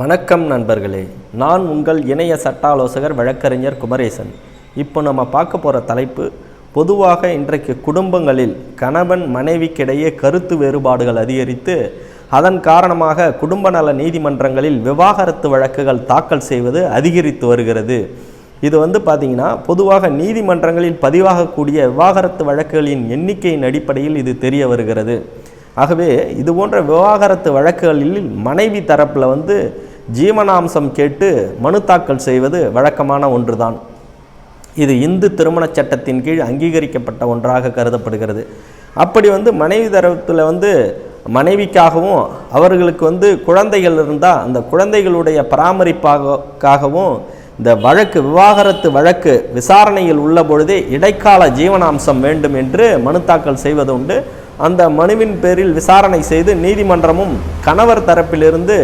வணக்கம் நண்பர்களே. நான் உங்கள் இணைய சட்ட ஆலோசகர் வழக்கறிஞர் குமரேசன். இப்போ நம்ம பார்க்க போகிற தலைப்பு பொதுவாக இன்றைக்கு குடும்பங்களில் கணவன் மனைவிக்கிடையே கருத்து வேறுபாடுகள் அதிகரித்து அதன் காரணமாக குடும்ப நல நீதிமன்றங்களில் விவாகரத்து வழக்குகள் தாக்கல் செய்வது அதிகரித்து வருகிறது. இது வந்து பார்த்திங்கன்னா பொதுவாக நீதிமன்றங்களில் பதிவாகக்கூடிய விவாகரத்து வழக்குகளின் எண்ணிக்கையின் அடிப்படையில் இது தெரிய வருகிறது. ஆகவே இது போன்ற விவாகரத்து வழக்குகளில் மனைவி தரப்பில் வந்து ஜீவனாம்சம் கேட்டு மனு தாக்கல் செய்வது வழக்கமான ஒன்றுதான். இது இந்து திருமணச் சட்டத்தின் கீழ் அங்கீகரிக்கப்பட்ட ஒன்றாக கருதப்படுகிறது. அப்படி வந்து மனைவி தரத்தில் வந்து மனைவிக்காகவும் அவர்களுக்கு வந்து குழந்தைகள் இருந்தால் அந்த குழந்தைகளுடைய பராமரிப்பாகவும் இந்த வழக்கு விவாகரத்து வழக்கு விசாரணையில் உள்ள பொழுதே இடைக்கால ஜீவனாம்சம் வேண்டும் என்று மனு தாக்கல் செய்வது உண்டு அந்த மனுவின் பேரில் விசாரணை செய்து நீதிமன்றமும் கணவர் தரப்பிலிருந்து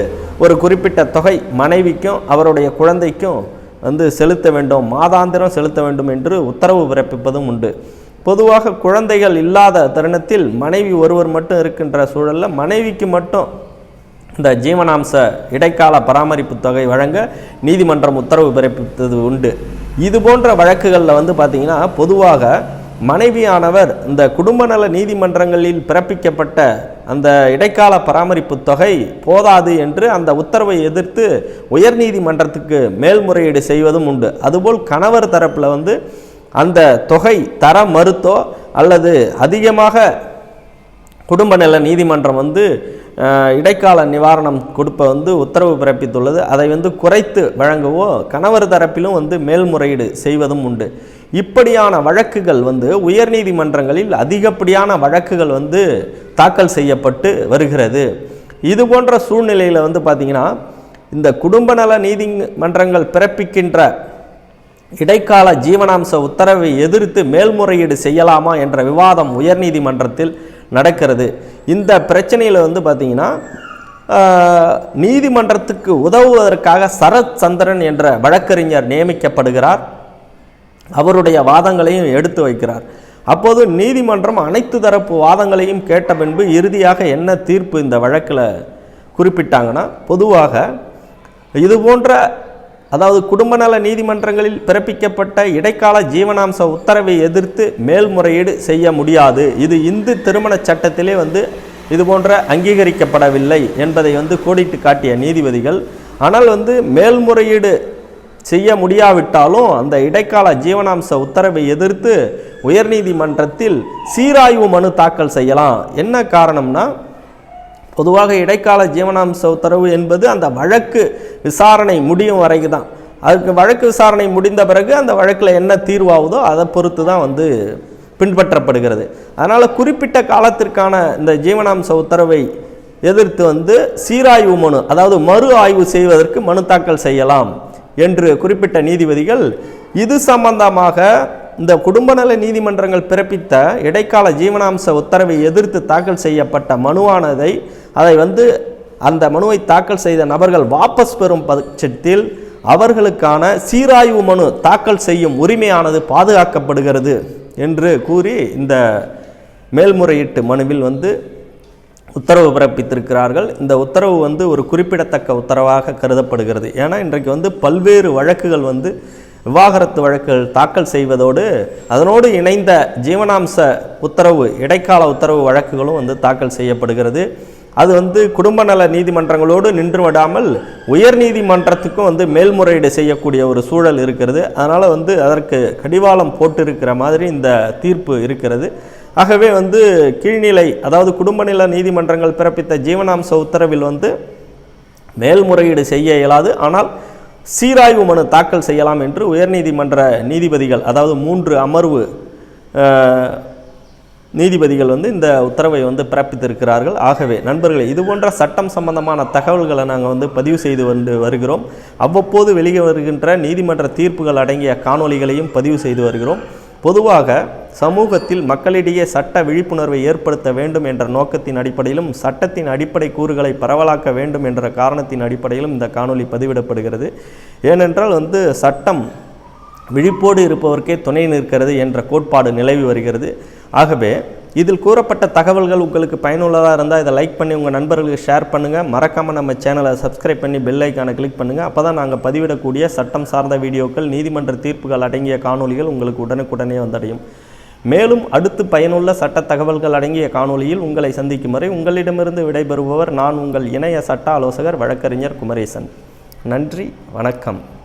ஒரு குறிப்பிட்ட தொகை மனைவிக்கும் அவருடைய குழந்தைக்கும் வந்து செலுத்த வேண்டும் மாதாந்திரம் செலுத்த வேண்டும் என்று உத்தரவு பிறப்பிப்பதும் உண்டு. பொதுவாக குழந்தைகள் இல்லாத தருணத்தில் மனைவி ஒருவர் மட்டும் இருக்கின்ற சூழலில் மனைவிக்கு மட்டும் இந்த ஜீவனாம்ச இடைக்கால பராமரிப்பு தொகை வழங்க நீதிமன்றம் உத்தரவு பிறப்பித்தது உண்டு. இது போன்ற வழக்குகளில் வந்து பார்த்திங்கன்னா பொதுவாக மனைவியானவர் இந்த குடும்ப நல நீதிமன்றங்களில் பிறப்பிக்கப்பட்ட அந்த இடைக்கால பராமரிப்பு தொகை போதாது என்று அந்த உத்தரவை எதிர்த்து உயர்நீதிமன்றத்துக்கு மேல்முறையீடு செய்வதும் உண்டு. அதுபோல் கணவர் தரப்பில் வந்து அந்த தொகை தர மறுத்தோ அல்லது அதிகமாக குடும்ப நல நீதிமன்றம் வந்து இடைக்கால நிவாரணம் கொடுப்ப வந்து உத்தரவு பிறப்பித்துள்ளது. அதை வந்து குறைத்து வழங்கவோ கணவர் தரப்பிலும் வந்து மேல்முறையீடு செய்வதும் உண்டு. இப்படியான வழக்குகள் வந்து உயர்நீதிமன்றங்களில் அதிகப்படியான வழக்குகள் வந்து தாக்கல் செய்யப்பட்டு வருகிறது. இது போன்ற சூழ்நிலையில் வந்து பார்த்திங்கன்னா இந்த குடும்ப நல நீதிமன்றங்கள் பிறப்பிக்கின்ற இடைக்கால ஜீவனாம்ச உத்தரவை எதிர்த்து மேல்முறையீடு செய்யலாமா என்ற விவாதம் உயர்நீதிமன்றத்தில் நடக்கிறது. இந்த பிரச்சனையில் வந்து பார்த்திங்கன்னா நீதிமன்றத்துக்கு உதவுவதற்காக சரத் சந்திரன் என்ற வழக்கறிஞர் நியமிக்கப்படுகிறார். அவருடைய வாதங்களையும் எடுத்து வைக்கிறார். அப்போது நீதிமன்றம் அனைத்து தரப்பு வாதங்களையும் கேட்ட பின்பு இறுதியாக என்ன தீர்ப்பு இந்த வழக்கில் குறிப்பிட்டாங்கன்னா பொதுவாக இது போன்ற அதாவது குடும்ப நல நீதிமன்றங்களில் பிறப்பிக்கப்பட்ட இடைக்கால ஜீவனாம்ச உத்தரவை எதிர்த்து மேல்முறையீடு செய்ய முடியாது. இது இந்து திருமணச் சட்டத்திலே வந்து இது போன்ற அங்கீகரிக்கப்படவில்லை என்பதை வந்து கோடிட்டு காட்டிய நீதிபதிகள். ஆனால் வந்து மேல்முறையீடு செய்ய முடியாவிட்டாலும் அந்த இடைக்கால ஜீவனாம்ச உத்தரவை எதிர்த்து உயர்நீதிமன்றத்தில் சீராய்வு மனு தாக்கல் செய்யலாம். என்ன காரணம்னா பொதுவாக இடைக்கால ஜீவனாம்ச உத்தரவு என்பது அந்த வழக்கு விசாரணை முடியும் வரைக்கும் தான் அதுக்கு வழக்கு விசாரணை முடிந்த பிறகு அந்த வழக்கில் என்ன தீர்வாகுதோ அதை பொறுத்து தான் வந்து பின்பற்றப்படுகிறது. அதனால் குறிப்பிட்ட காலத்திற்கான இந்த ஜீவனாம்ச உத்தரவை எதிர்த்து வந்து சீராய்வு மனு அதாவது மறு ஆய்வு செய்வதற்கு மனு தாக்கல் செய்யலாம் என்று குறிப்பிட்ட நீதிபதிகள் இது சம்பந்தமாக இந்த குடும்பநல நீதிமன்றங்கள் பிறப்பித்த இடைக்கால ஜீவனாம்ச உத்தரவை எதிர்த்து தாக்கல் செய்யப்பட்ட மனுவானதை அதை வந்து அந்த மனுவை தாக்கல் செய்த நபர்கள் வாபஸ் பெறும் பட்சத்தில் அவர்களுக்கான சீராய்வு மனு தாக்கல் செய்யும் உரிமையானது பாதுகாக்கப்படுகிறது என்று கூறி இந்த மேல்முறையீட்டு மனுவில் வந்து உத்தரவு பிறப்பித்திருக்கிறார்கள். இந்த உத்தரவு வந்து ஒரு குறிப்பிடத்தக்க உத்தரவாக கருதப்படுகிறது. ஏன்னா இன்றைக்கு வந்து பல்வேறு வழக்குகள் வந்து விவாகரத்து வழக்குகள் தாக்கல் செய்வதோடு அதனோடு இணைந்த ஜீவனாம்ச உத்தரவு இடைக்கால உத்தரவு வழக்குகளும் வந்து தாக்கல் செய்யப்படுகிறது. அது வந்து குடும்ப நல நீதிமன்றங்களோடு நின்று விடாமல் உயர் நீதிமன்றத்துக்கும் வந்து மேல்முறையீடு செய்யக்கூடிய ஒரு சூழல் இருக்கிறது. அதனால் வந்து அதற்கு கடிவாளம் போட்டிருக்கிற மாதிரி இந்த தீர்ப்பு இருக்கிறது. ஆகவே வந்து கீழ்நிலை அதாவது குடும்ப நல நீதிமன்றங்கள் பிறப்பித்த ஜீவனாம்ச உத்தரவில் வந்து மேல்முறையீடு செய்ய இயலாது. ஆனால் சீராய்வு மனு தாக்கல் செய்யலாம் என்று உயர்நீதிமன்ற நீதிபதிகள் அதாவது மூன்று அமர்வு நீதிபதிகள் வந்து இந்த உத்தரவை வந்து பிறப்பித்திருக்கிறார்கள். ஆகவே நண்பர்களே இது போன்ற சட்டம் சம்பந்தமான தகவல்களை நாங்கள் வந்து பதிவு செய்து வந்து வருகிறோம். அவ்வப்போது வெளியே வருகின்ற நீதிமன்ற தீர்ப்புகள் அடங்கிய காணொளிகளையும் பதிவு செய்து வருகிறோம். பொதுவாக சமூகத்தில் மக்களிடையே சட்ட விழிப்புணர்வை ஏற்படுத்த வேண்டும் என்ற நோக்கத்தின் அடிப்படையிலும் சட்டத்தின் அடிப்படை கூறுகளை பரவலாக்க வேண்டும் என்ற காரணத்தின் அடிப்படையிலும் இந்த காணொளி பதிவிடப்படுகிறது. ஏனென்றால் வந்து சட்டம் விழிப்போடு இருப்பவர்க்கே துணை நிற்கிறது என்ற கோட்பாடு நிலவி வருகிறது. ஆகவே இதில் கூறப்பட்ட தகவல்கள் உங்களுக்கு பயனுள்ளதாக இருந்தால் இதை லைக் பண்ணி உங்கள் நண்பர்களுக்கு ஷேர் பண்ணுங்கள் மறக்காமல் நம்ம சேனலை சப்ஸ்கிரைப் பண்ணி பெல் ஐக்கானை கிளிக் பண்ணுங்கள் அப்போ தான் நாங்கள் பதிவிடக்கூடிய சட்டம் சார்ந்த வீடியோக்கள் நீதிமன்ற தீர்ப்புகள் அடங்கிய காணொலிகள் உங்களுக்கு உடனுக்குடனே வந்தடையும். மேலும் அடுத்து பயனுள்ள சட்ட தகவல்கள் அடங்கிய காணொலியில் உங்களை சந்திக்கும் வரை உங்களிடமிருந்து விடைபெறுபவர் நான் உங்கள் இணைய சட்ட ஆலோசகர் வழக்கறிஞர் குமரேசன். நன்றி வணக்கம்.